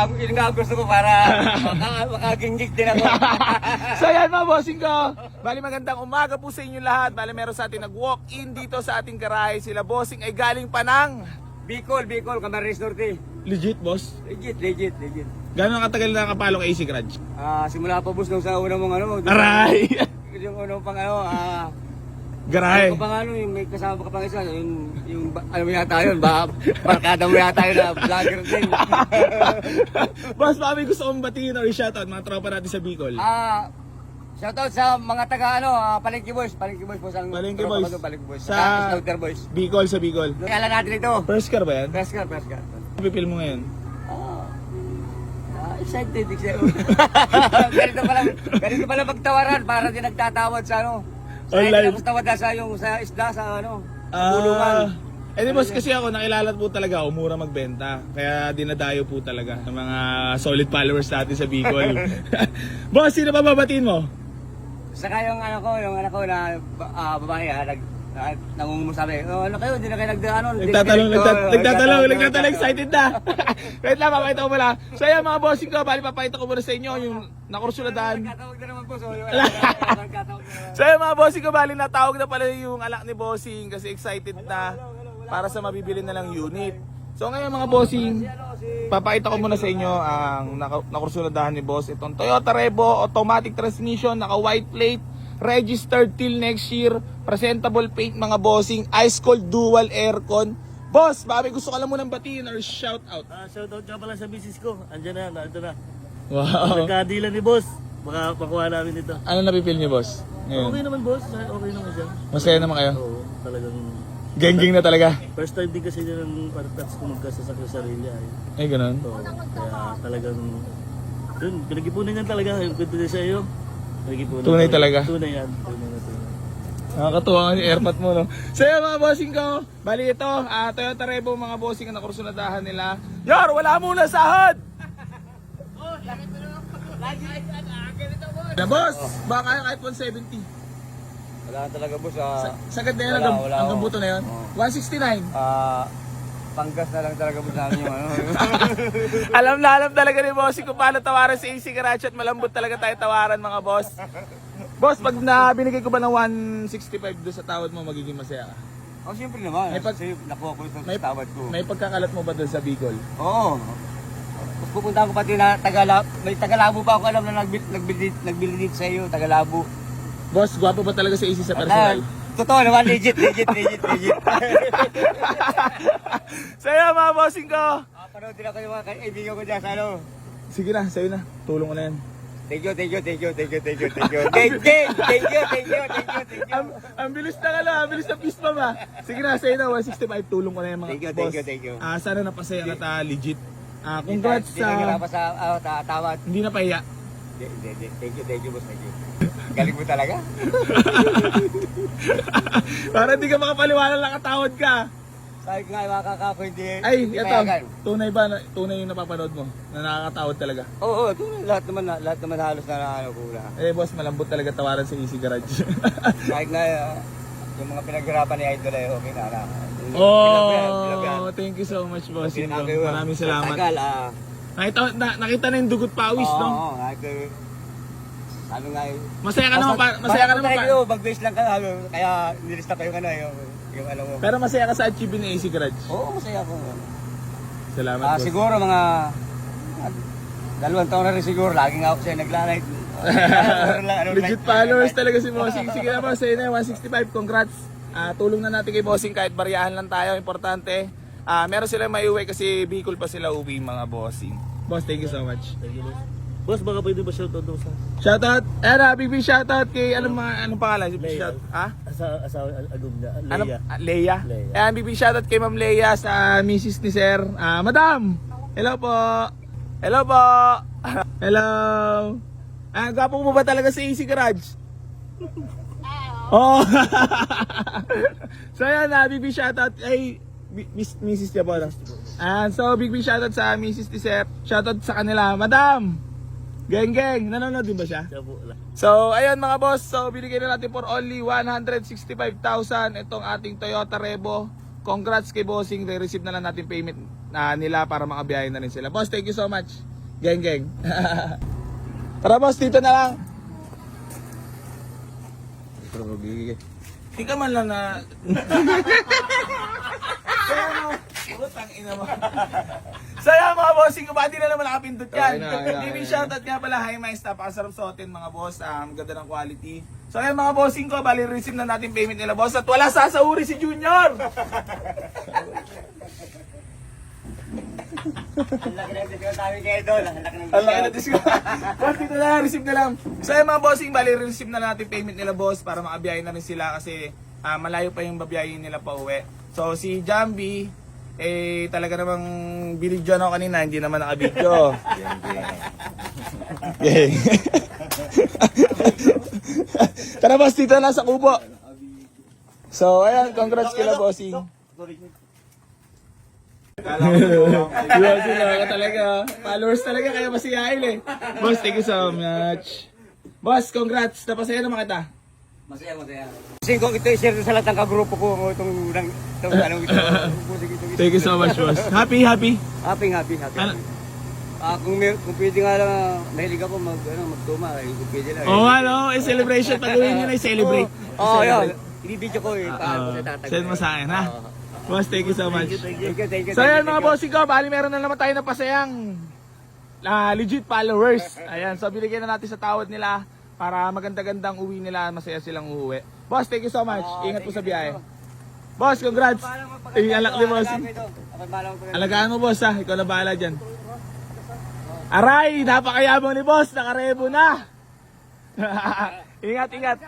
Yun nga gusto ko para maka, makaginggig din ako. so yan mga bossing ko. Bali magandang umaga po sa inyo lahat. Bali meron sa atin nag-walk-in dito sa ating garahe. Sila bossing ay galing pa ng... Bicol, Bicol, Camarines Norte. Legit boss? Legit, legit, legit. Gano'ng katagal na nakapalo kay AC Garage? Ah, simula pa bus nung sa unang mong ano. Aray! Yung unang pang ano, ah, garahe. ano pa nga ano, yung may kasama pa ka pang isa, yung, yung, ba- ano mo yata yun, ba, barkada mo yata yun na vlogger din. boss, may gusto kong batiin or shoutout mga tropa natin sa Bicol. Ah, shoutout sa mga taga ano, ah, Palengke Boys, Palengke Boys po sa Palengke Boys. Palengke Boys. Sa- Sa Slaughter Boys. Bicol sa Bicol. Kailan natin ito? First car ba yan? Press car, press car. Pipil mo ngayon? Ah, ah, excited, excited. ganito pala, ganito pala magtawaran para di nagtatawad sa ano. Online. Online. tawad sa yung sa isda sa ano. Ah, Kulungan. eh di boss, kasi ako nakilala po talaga ako, mura magbenta. Kaya dinadayo po talaga ng mga solid followers natin sa Bicol. boss, sino pa babatiin mo? Saka yung ano ko, yung anak ko na ah, babae ha, nag na, nangungumusabi, oh, ano kayo, hindi na kayo nagdaano. Nagtatalong, nagtat- nagtatalong, nagtatalong, excited na. Wait lang, papakita ko muna. So yan mga bossing ko, bali papakita ko muna sa inyo yung nakursuladaan. Nagkatawag na naman po, so yung nagkatawag na naman. So yan mga bossing ko, bali natawag na pala yung alak ni bossing kasi excited na para sa mabibili na lang unit. So ngayon mga bossing, papakita ko muna sa inyo ang nakursuladahan ni boss. Itong Toyota Revo, automatic transmission, naka white plate, registered till next year, presentable paint mga bossing, ice cold dual aircon. Boss, may gusto ka lang munang batiin or shout out. Ah, shoutout nga pala sa misis ko. Andiyan na, nandito na. Wow. Nagkadilan ni boss. Baka makuha namin ito. Ano napipil niyo boss? Okay Ngayon. naman boss, Ah, okay naman siya. Masaya naman kayo? Oo, talagang Geng-geng na talaga. first time din kasi niya ng partats ko magkasasakyo sa sarili ay. Ay, ganun. Oo, kaya talagang yun, pinag-ipunan yan talaga. Yung kwento niya sa iyo. Tunay talaga. Tunay yan. Tunay na tunay. Nakakatuwa nga yung airpot mo, no? So yun, mga bossing ko, bali ito, ah, Toyota Revo, mga bossing ang nakursunadahan nila. Yor, wala muna sahod! Na boss, baka kaya kahit 170. Wala talaga boss, ah, Sagad na yun, Wala, hanggang, wala, hanggang oo. buto na yun. Oo. 169. ah, panggas na lang talaga boss namin yung ano. alam na alam talaga ni bossing kung paano tawaran si AC Garage at malambot talaga tayo tawaran mga boss. Boss, pag na binigay ko ba ng 165 doon sa tawad mo, magiging masaya ka? oh, siyempre naman. May pag- kasi nakuha ko may- sa tawad ko. May pagkakalat mo ba doon sa Bicol? Oo. Pupunta ko pati na Tagalab, may Tagalabo pa ako alam na nagbil, nagbili, nagbili dito sa iyo, Tagalabo. Boss, gwapo ba talaga si AC sa personal? Ah, totoo naman, legit, legit, legit, legit. Sa'yo mga bossing ko! Ah, panood din ako yung mga kaibigan ko dyan sa ano. Sige na, sa'yo na. Tulong ko na yan. Thank you, thank you, thank you, thank you, thank you, thank you. Thank you, thank you, thank you, thank you, thank you. Ang, ang bilis na ano, ang bilis na fist pa ba? Sige na, sa'yo na, 165. Tulong ko na yan mga Thank you, boss. thank you, thank you. Ah, sana napasaya ka ta, legit. Ah, congrats Hindi na sa... pa sa ah, ta- tawad. Hindi na pahiya. Thank you, thank you, boss, thank you. Galing mo talaga. Para hindi ka makapaliwala nakatawad ka. Sabi ko nga, mga kakako, hindi, Ay, hindi ito. Tunay ba? na- Tunay yung napapanood mo? Na nakakatawad talaga. Oo, oo, tunay, lahat naman, lahat naman halos na ano ko na. Eh, boss, malambot talaga tawaran sa Easy Garage. Kahit na ah, yung mga pinaghirapan ni Idol ay okay na. na. Pinabihan, pinabihan. oh, thank you so much, boss. Maraming salamat. Tagal, ah. Nakita, na, nakita na yung dugot pawis, Oo, no? oo, kahit, eh, Sabi nga eh. Masaya ka naman, pa, masaya ka naman pa. Kayo, mag-base lang ka, ano, kaya nilista ko yung ano, yung, yung ano mo. Pero masaya ka sa achievement ni AC Garage. Oo, masaya ako. Salamat, Ah, boss. siguro mga ah, dalawang taon na rin siguro, lagi nga ako siya naglalike. Legit followers talaga si Bossing. Sige na boss, sa'yo na yung 165. Congrats. Ah, tulong na natin kay Bossing kahit bariyahan lang tayo. Importante. Ah, meron sila may uwi kasi Bicol pa sila uwi mga Bossing. Boss, thank you so much. Thank you boss. Boss, baka pwede ba shoutout daw sa Shoutout. Eh na, big big shoutout kay anong mga anong pangalan? Leia. Shout, ha? asa asawa agum niya, Ano? Leia. Ah, Leia. Leia. Ayan, big big shoutout kay Ma'am Leia sa Mrs. ni Sir. Ah, Madam. Hello po. Hello po. Hello. Ah, gwapo mo ba talaga sa AC Garage? Oo. Oh. so ayan, na big big shoutout ay Miss Mrs. no? Ah, so big big shoutout sa Mrs. Sir. Shoutout sa kanila. Madam. Geng geng, nanonood din ba siya? Siya po lang. So, ayun mga boss. So, binigay na natin for only 165,000 itong ating Toyota Revo. congrats kay Bossing. Re-receive na lang natin payment na nila para makabiyahe na rin sila. Boss, thank you so much. Geng, geng. Tara boss, dito na lang. Hindi ka man lang na... Kaya ano, utang ina mo. So yan mga bossing, di na naman nakapindot yan. Okay na, okay na, Living okay na. shoutout nga pala, High Minds, napakasarap suotin mga boss. Um, ganda ng quality. So yan mga bossing ko, bali receive na natin payment nila boss. At wala sasauri si Junior. Ang laki ng discount namin kayo doon. Ang laki ng Ang laki na discount. boss, dito na lang, receive na lang. So yan mga bossing, bali receive na natin payment nila boss para makabiyahe na rin sila kasi ah, malayo pa yung babiyahin nila pa uwi. So si Jambi, eh talaga namang binidyo ako kanina, hindi naman nakabidyo. Yay. Tara boss, dito na sa kubo. So ayan, congrats kila bossing. Diba sila ka talaga. Followers talaga kaya masiyahin eh. Boss, thank you so much. Boss, congrats. Napasaya naman kita. Masaya, masaya. Kasi kung ito i-share sa lahat ng kagrupo ko, itong, itong, itong, ano, ito, ito, ito, ito, Thank you so much, boss. Happy, happy. Happy, happy, happy. Ano? Ah, kung, may, kung pwede nga lang, ah, mahilig ako mag, ano, magtuma, eh, kung pwede lang. Oo, oh, ano, eh, celebration. Pag-uwi nyo na, i-celebrate. Oo, oh, yun. Ibibidyo ko eh, paano ko sa tatag. Ah, Send mo sa akin, ha? Boss, thank you so much. Thank you, thank you. So thank yan you, mga thank you. bossing ko, bali meron na naman tayo na pasayang ah, legit followers. Ayan, so binigyan na natin sa tawad nila para maganda-gandang uwi nila, masaya silang uuwi. Boss, thank you so much. Ingat po sa biyahe. Boss, congrats. Magpag- Eh, alak ni bossing. Alagaan mo boss ha, ikaw na bahala dyan. Aray, napakayabang ni boss, nakarebo na. ingat, ingat.